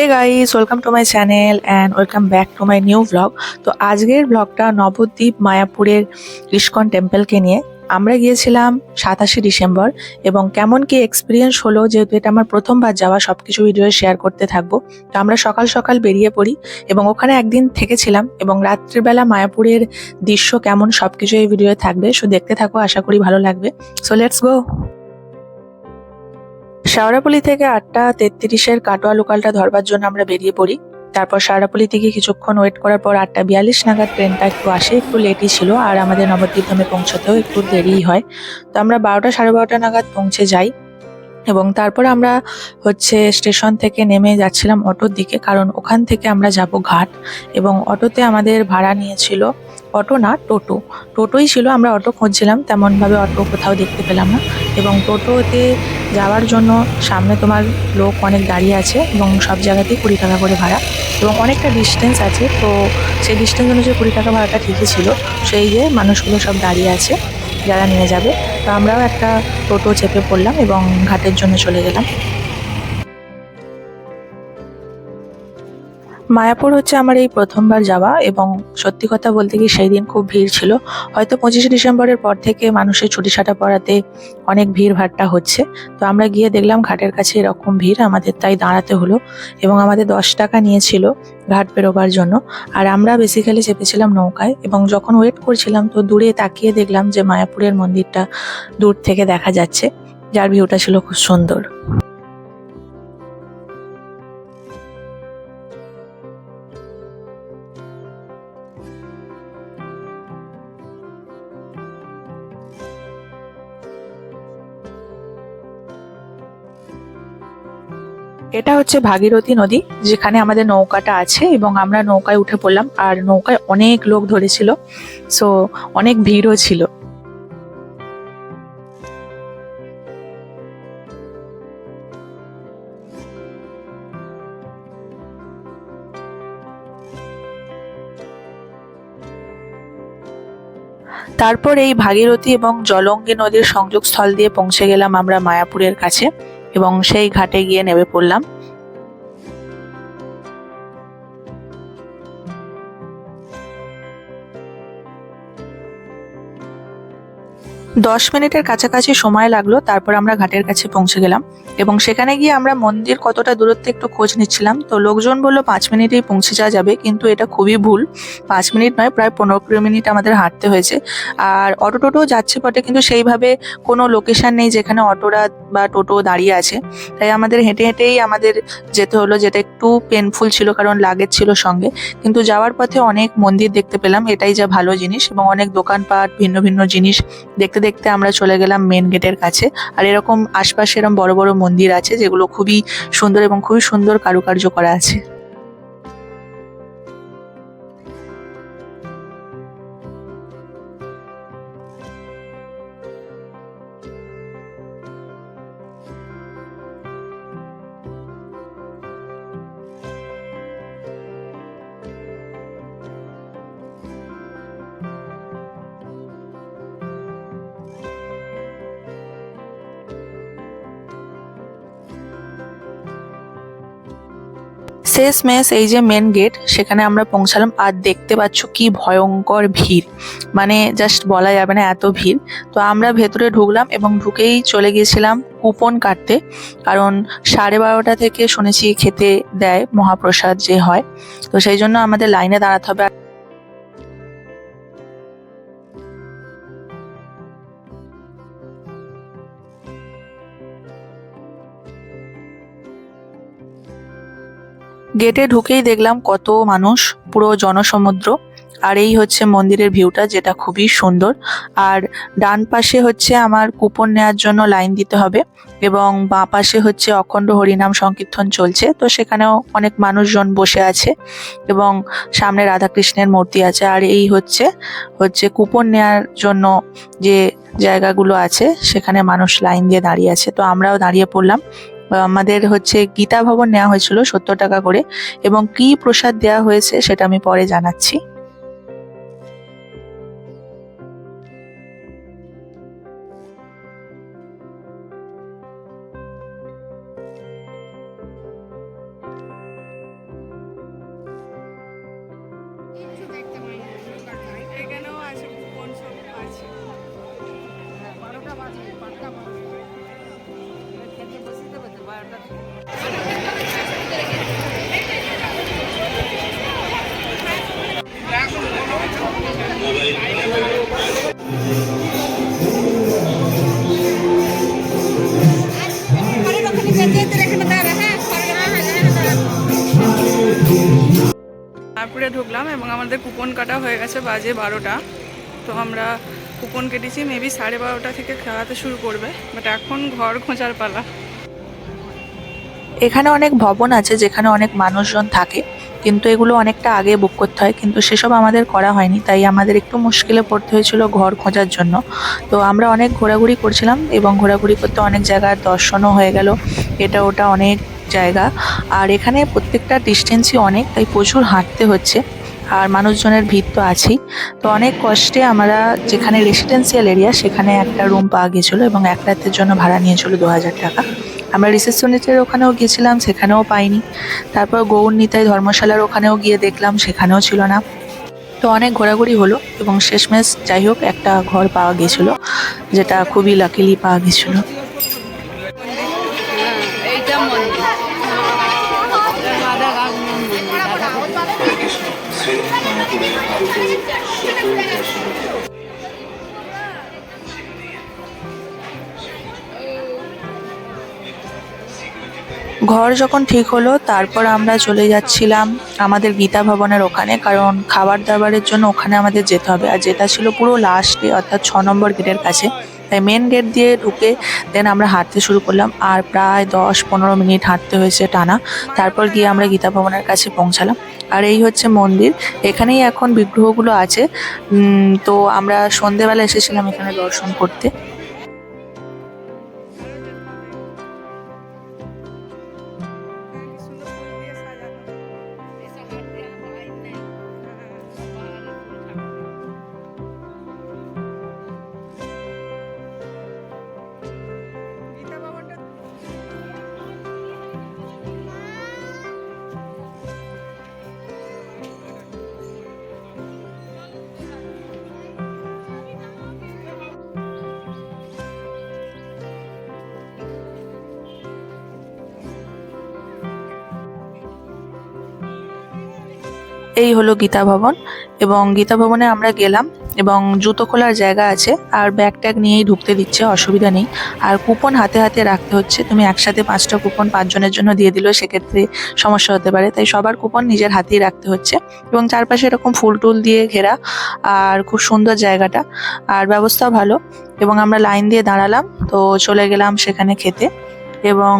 Hey guys welcome to my channel and welcome back to my new blog তো আজকের ব্লগটা নবদ্বীপ মায়াপুরের ISKCON টেম্পলকে নিয়ে। আমরা গিয়েছিলাম সাতাশে ডিসেম্বর এবং কেমন কি এক্সপিরিয়েন্স হলো, যেহেতু এটা আমার প্রথমবার যাওয়া সব কিছু ভিডিও শেয়ার করতে থাকব। তো আমরা সকাল সকাল বেরিয়ে পড়ি এবং ওখানে একদিন থেকেছিলাম এবং রাত্রিবেলা মায়াপুরের দৃশ্য কেমন সব কিছু এই ভিডিওয়ে থাকবে। সো দেখতে থাকো, আশা করি ভালো লাগবে। সো লেটস গো শাওরাপল্লি থেকে আটটা তেত্রিশের কাটোয়া লোকালটা ধরবার জন্য আমরা বেরিয়ে পড়ি। তারপর শাওরাপল্লি থেকে কিছুক্ষণ ওয়েট করার পর আটটা বিয়াল্লিশ নাগাদ ট্রেনটা একটু আসে, একটু লেটই ছিল আর আমাদের নবদ্বীপ ধামে পৌঁছতেও একটু দেরিই হয়। তো আমরা বারোটা সাড়ে বারোটা নাগাদ পৌঁছে যাই। এবং তারপর আমরা হচ্ছে স্টেশন থেকে নেমে যাচ্ছিলাম অটোর দিকে, কারণ ওখান থেকে আমরা যাব ঘাট এবং অটোতে আমাদের ভাড়া নিয়েছিল অটো না, টোটো। টোটোই ছিল, আমরা অটো খুঁজছিলাম, তেমনভাবে অটো কোথাও দেখতে পেলাম না। এবং টোটোতে যাওয়ার জন্য সামনে তোমার লোক অনেক দাঁড়িয়ে আছে এবং সব জায়গাতেই কুড়ি টাকা করে ভাড়া এবং অনেকটা ডিস্টেন্স আছে। তো সেই ডিস্টেন্স অনুযায়ী কুড়ি টাকা ভাড়াটা ঠিকই ছিল। সেই যে মানুষগুলো সব দাঁড়িয়ে আছে, যারা নিয়ে যাবে। তো আমরাও একটা টোটো চেপে পড়লাম এবং ঘাটের জন্য চলে গেলাম। মায়াপুর হচ্ছে আমার এই প্রথমবার যাওয়া এবং সত্যি কথা বলতে কি সেই দিন খুব ভিড় ছিল। হয়তো পঁচিশে ডিসেম্বরের পর থেকে মানুষের ছুটি ছাটা পড়াতে অনেক ভিড় ভাট্টা হচ্ছে। তো আমরা গিয়ে দেখলাম ঘাটের কাছে এরকম ভিড়, আমাদের তাই দাঁড়াতে হলো এবং আমাদের দশ টাকা নিয়েছিল ঘাট পেরোবার জন্য। আর আমরা বেসিক্যালি চেপেছিলাম নৌকায় এবং যখন ওয়েট করছিলাম তো দূরে তাকিয়ে দেখলাম যে মায়াপুরের মন্দিরটা দূর থেকে দেখা যাচ্ছে। যার ভিউটা ছিল খুব সুন্দর। এটা হচ্ছে ভাগীরথী নদী, যেখানে আমাদের নৌকাটা আছে এবং আমরা নৌকায় উঠে পড়লাম আর নৌকায় অনেক লোক ধরেছিল সো অনেক ভিড়ও ছিল। তারপর এই ভাগীরথী এবং জলঙ্গি নদীর সংযোগস্থল দিয়ে পৌঁছে গেলাম আমরা মায়াপুরের কাছে। এবং সেই ঘাটে গিয়ে নেমে পড়লাম। দশ মিনিটের কাছাকাছি সময় লাগল, তারপর আমরা ঘাটের কাছে পৌঁছে গেলাম। এবং সেখানে গিয়ে আমরা মন্দির কতটা দূরত্বে একটু খোঁজ নিচ্ছিলাম। তো লোকজন বলল, পাঁচ মিনিটেই পৌঁছে যাওয়া যাবে। কিন্তু এটা খুবই ভুল। পাঁচ মিনিট নয়, প্রায় পনেরো কুড়ি মিনিট আমাদের হাঁটতে হয়েছে। আর অটো টোটো যাচ্ছে বটে, কিন্তু সেইভাবে কোনো লোকেশন নেই যেখানে অটোরা বা টোটো দাঁড়িয়ে আছে। তাই আমাদের হেঁটে হেঁটেই আমাদের যেতে হলো, যেটা একটু পেনফুল ছিল, কারণ লাগেজ ছিল সঙ্গে। কিন্তু যাওয়ার পথে অনেক মন্দির দেখতে পেলাম, এটাই যা ভালো জিনিস। এবং অনেক দোকানপাট, ভিন্ন ভিন্ন জিনিস দেখতে দেখতে আমরা চলে গেলাম মেন গেটের কাছে। আর এরকম আশপাশে এরকম বড় বড় মন্দির আছে যেগুলো খুবই সুন্দর এবং খুবই সুন্দর কারুকার্য করা আছে। শেষ মেস এই যে মেন গেট সেখানে আমরা পৌঁছালাম। আর দেখতে পাচ্ছ কি ভয়ঙ্কর ভিড়। মানে জাস্ট বলা যাবে না এত ভিড়। তো আমরা ভেতরে ঢুকলাম এবং ঢুকেই চলে গিয়েছিলাম কুপন কাটতে। কারণ সাড়ে বারোটা থেকে শুনেছি খেতে দেয় মহাপ্রসাদ যে হয়। তো সেই জন্য আমাদের লাইনে দাঁড়াতে হবে। গেটে ঢুকেই দেখলাম কত মানুষ, পুরো জনসমুদ্র। আর এই হচ্ছে মন্দিরের ভিউটা, যেটা খুবই সুন্দর। আর ডান পাশে হচ্ছে আমার কুপন নেওয়ার জন্য লাইন দিতে হবে এবং বাঁ পাশে হচ্ছে অখণ্ড হরিনাম সংকীর্তন চলছে। তো সেখানেও অনেক মানুষজন বসে আছে এবং সামনে রাধাকৃষ্ণের মূর্তি আছে। আর এই হচ্ছে হচ্ছে কুপন নেওয়ার জন্য যে জায়গাগুলো আছে, সেখানে মানুষ লাইন দিয়ে দাঁড়িয়ে আছে। তো আমরাও দাঁড়িয়ে পড়লাম। আমাদের হচ্ছে গীতা ভবন নেওয়া হয়েছিল সত্তর টাকা করে এবং কি প্রসাদ দেওয়া হয়েছে সেটা আমি পরে জানাচ্ছি। আমাদের কুপন কাটা হয়ে গেছে বাজে বারোটা। তো আমরা কুপন কেটেছি মেবি সাড়ে বারোটা থেকে খেলাতে শুরু করবে বাট এখন ঘর খোঁজার পালা। এখানে অনেক ভবন আছে যেখানে অনেক মানুষজন থাকে, কিন্তু এগুলো অনেকটা আগে বুক করতে হয়, কিন্তু সেসব আমাদের করা হয়নি, তাই আমাদের একটু মুশকিলে পড়তে হয়েছিল ঘর খোঁজার জন্য। তো আমরা অনেক ঘোরাঘুরি করছিলাম এবং ঘোরাঘুরি করতে অনেক জায়গার দর্শনও হয়ে গেল, এটা ওটা অনেক জায়গা। আর এখানে প্রত্যেকটা ডিস্টেন্সই অনেক, তাই প্রচুর হাঁটতে হচ্ছে। আর মানুষজনের ভিড় তো আছেই। তো অনেক কষ্টে আমরা যেখানে রেসিডেন্সিয়াল এরিয়া সেখানে একটা রুম পাওয়া গেছিল এবং এক রাতের জন্য ভাড়া নিয়েছিল দু হাজার টাকা। আমরা রিসেপশনিস্টের ওখানেও গিয়েছিলাম, সেখানেও পাইনি। তারপর গৌর নিতাই ধর্মশালার ওখানেও গিয়ে দেখলাম, সেখানেও ছিল না। তো অনেক ঘোরাঘুরি হলো এবং শেষমেশ যাই হোক একটা ঘর পাওয়া গেছিল, যেটা খুবই লাকিলি পাওয়া গেছিল। ঘর যখন ঠিক হলো, তারপর আমরা চলে যাচ্ছিলাম আমাদের গীতা ভবনের ওখানে, কারণ খাবার দাবারের জন্য ওখানে আমাদের যেতে হবে। আর যেটা ছিল পুরো লাস্টে অর্থাৎ ছ নম্বর গেটের কাছে। তাই মেন গেট দিয়ে ঢুকে দেন আমরা হাঁটতে শুরু করলাম। আর প্রায় দশ পনেরো মিনিট হাঁটতে হয়েছে টানা। তারপর গিয়ে আমরা গীতা ভবনের কাছে পৌঁছালাম। আর এই হচ্ছে মন্দির। এখানেই এখন বিগ্রহগুলো আছে। তো আমরা সন্ধেবেলা এসেছিলাম এখানে দর্শন করতে। এই হলো গীতা ভবন। এবং গীতা ভবনে আমরা গেলাম এবং জুতো খোলার জায়গা আছে, আর ব্যাগ ট্যাগ নিয়েই ঢুকতে দিচ্ছে, অসুবিধা নেই। আর কুপন হাতে হাতে রাখতে হচ্ছে, তুমি একসাথে পাঁচটা কুপন পাঁচজনের জন্য দিয়ে দিলেও সেক্ষেত্রে সমস্যা হতে পারে। তাই সবার কুপন নিজের হাতেই রাখতে হচ্ছে এবং চারপাশে এরকম ফুল টুল দিয়ে ঘেরা, আর খুব সুন্দর জায়গাটা। আর ব্যবস্থাও ভালো এবং আমরা লাইন দিয়ে দাঁড়ালাম, তো চলে গেলাম সেখানে খেতে। এবং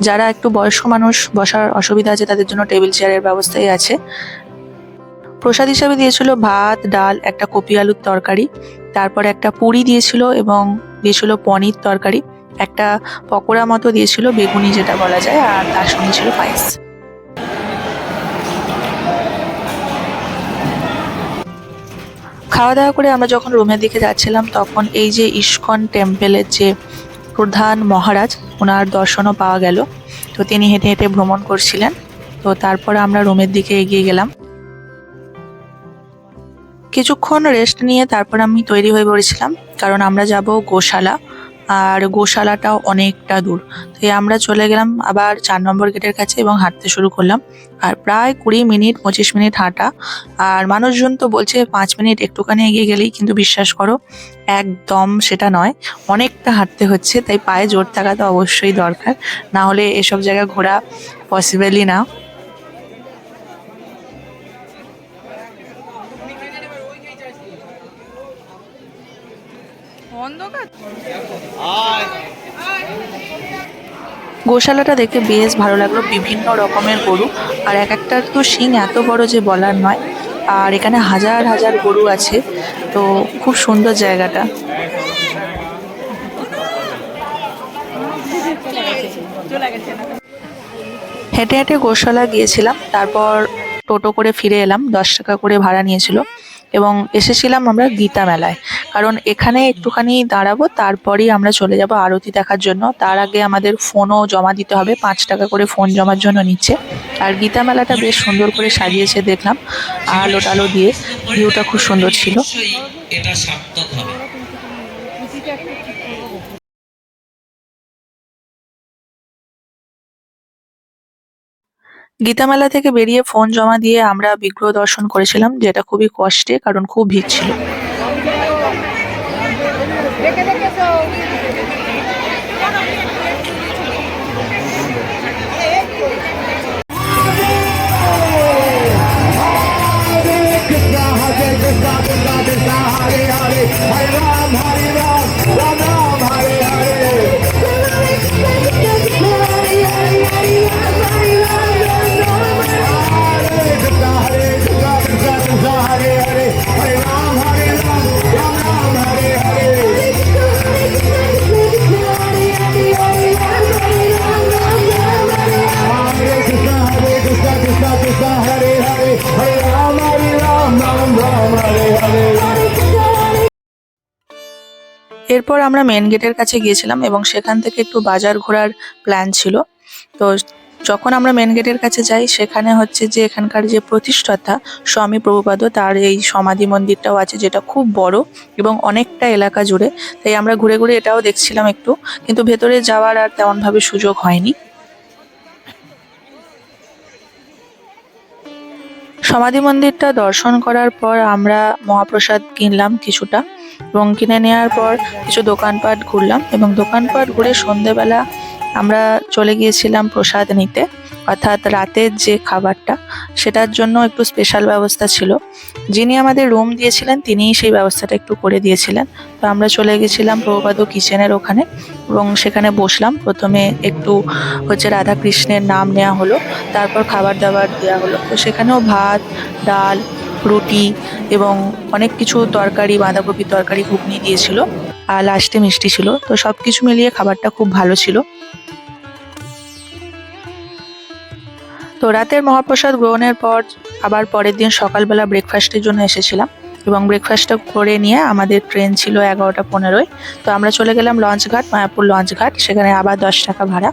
যারা একটু বয়স্ক মানুষ বসার অসুবিধা আছে, তাদের জন্য টেবিল চেয়ারের ব্যবস্থাই আছে। প্রসাদ হিসাবে দিয়েছিল ভাত, ডাল, একটা কপি আলুর তরকারি, তারপর একটা পুরি দিয়েছিল এবং দিয়েছিল পনির তরকারি, একটা পকোড়া মতো দিয়েছিল বেগুনি যেটা বলা যায়, আর তার সঙ্গে ছিল পায়েস। খাওয়া দাওয়া করে আমরা যখন রুমের দিকে যাচ্ছিলাম, তখন এই যে ইস্কন টেম্পেলের যে প্রধান মহারাজ, ওনার দর্শনও পাওয়া গেল। তো তিনি হেঁটে হেঁটে ভ্রমণ করছিলেন। তো তারপরে আমরা রুমের দিকে এগিয়ে গেলাম। কিছুক্ষণ রেস্ট নিয়ে তারপর আমি তৈরি হয়ে পড়েছিলাম, কারণ আমরা যাব গোশালা, আর গোশালাটাও অনেকটা দূর। তাই আমরা চলে গেলাম আবার চার নম্বর গেটের কাছে এবং হাঁটতে শুরু করলাম। আর প্রায় কুড়ি মিনিট, পঁচিশ মিনিট হাঁটা। আর মানুষজন তো বলছে পাঁচ মিনিট একটুখানি এগিয়ে গেলেই কিন্তু বিশ্বাস করো, একদম সেটা নয়, অনেকটা হাঁটতে হচ্ছে, তাই পায়ে জোর থাকা তো অবশ্যই দরকার। না হলে এসব জায়গা ঘোরা পসিবলই না। গোশালাটা দেখে বেশ ভালো লাগল। বিভিন্ন রকমের গরু। আর এক একটা তো শিং এত বড় যে বলার নয়। আর এখানে হাজার হাজার গরু আছে। তো খুব সুন্দর জায়গাটা। হেঁটে হেঁটে গোশালা গিয়েছিলাম। তারপর টোটো করে ফিরে এলাম। দশ টাকা করে ভাড়া নিয়েছিল। এবং এসেছিলাম আমরা গীতা মেলায়। কারণ এখানে একটুখানি দাঁড়াবো, তারপরেই আমরা চলে যাব আরতি দেখার জন্য। তার আগে আমাদের ফোনও জমা দিতে হবে, পাঁচ টাকা করে ফোন জমার জন্য নিচ্ছে। আর গীতা মেলাটা বেশ সুন্দর করে সাজিয়েছে দেখলাম, আলো টালো দিয়ে, ভিউটা খুব সুন্দর ছিল। এটা সার্থক হবে। গীতামেলা থেকে বেরিয়ে ফোন জমা দিয়ে আমরা বিগ্রহ দর্শন করেছিলাম যেটা খুবই কষ্টে কারণ খুব ভিড় ছিল Hare Hare এরপর আমরা মেন গেটের কাছে গিয়েছিলাম এবং সেখান থেকে একটু বাজার ঘোরার প্ল্যান ছিল। তো যখন আমরা মেন গেটের কাছে যাই, সেখানে হচ্ছে যে এখানকার যে প্রতিষ্ঠাতা স্বামী প্রভুপাদ, তার এই সমাধি মন্দিরটাও আছে যেটা খুব বড় এবং অনেকটা এলাকা জুড়ে। তাই আমরা ঘুরে ঘুরে এটাও দেখছিলাম একটু, কিন্তু ভেতরে যাওয়ার আর তেমনভাবে সুযোগ হয়নি। সমাধি মন্দিরটা দর্শন করার পর আমরা মহাপ্রসাদ কিনলাম কিছুটা। এবং কিনে নেওয়ার পর কিছু দোকানপাট ঘুরলাম এবং দোকানপাট ঘুরে সন্ধেবেলা আমরা চলে গিয়েছিলাম প্রসাদ নিতে। অর্থাৎ রাতের যে খাবারটা, সেটার জন্য একটু স্পেশাল ব্যবস্থা ছিল। যিনি আমাদের রুম দিয়েছিলেন, তিনিই সেই ব্যবস্থাটা একটু করে দিয়েছিলেন। তো আমরা চলে গেছিলাম প্রভুপাদ কিচেনের ওখানে এবং সেখানে বসলাম। প্রথমে একটু হচ্ছে রাধা কৃষ্ণের নাম নেওয়া হলো, তারপর খাবার দাবার দেওয়া হলো। তো সেখানেও ভাত, ডাল রুটি এবং অনেক কিছু তরকারি, বাঁধাকপির তরকারি ঘুগনি দিয়েছিল আর লাস্টে মিষ্টি ছিল। তো সব কিছু মিলিয়ে খাবারটা খুব ভালো ছিল। তো রাতের মহাপ্রসাদ গ্রহণের পর আবার পরের দিন সকালবেলা ব্রেকফাস্টের জন্য এসেছিলাম এবং ব্রেকফাস্টটা করে নিয়ে আমাদের ট্রেন ছিল এগারোটা পনেরোয়। তো আমরা চলে গেলাম লঞ্চঘাট মায়াপুর লঞ্চঘাট সেখানে আবার দশ টাকা ভাড়া।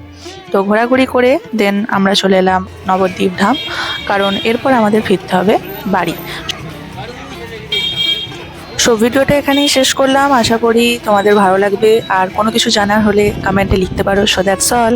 তো ঘোরাঘুরি করে দেন আমরা চলে এলাম নবদ্বীপ ধাম, কারণ এরপর আমাদের ফিরতে হবে। বাড়ি। সো ভিডিওটা এখানেই শেষ করলাম। আশা করি তোমাদের ভালো লাগবে। আর কোনো কিছু জানার হলে কমেন্টে লিখতে পারো। So that's all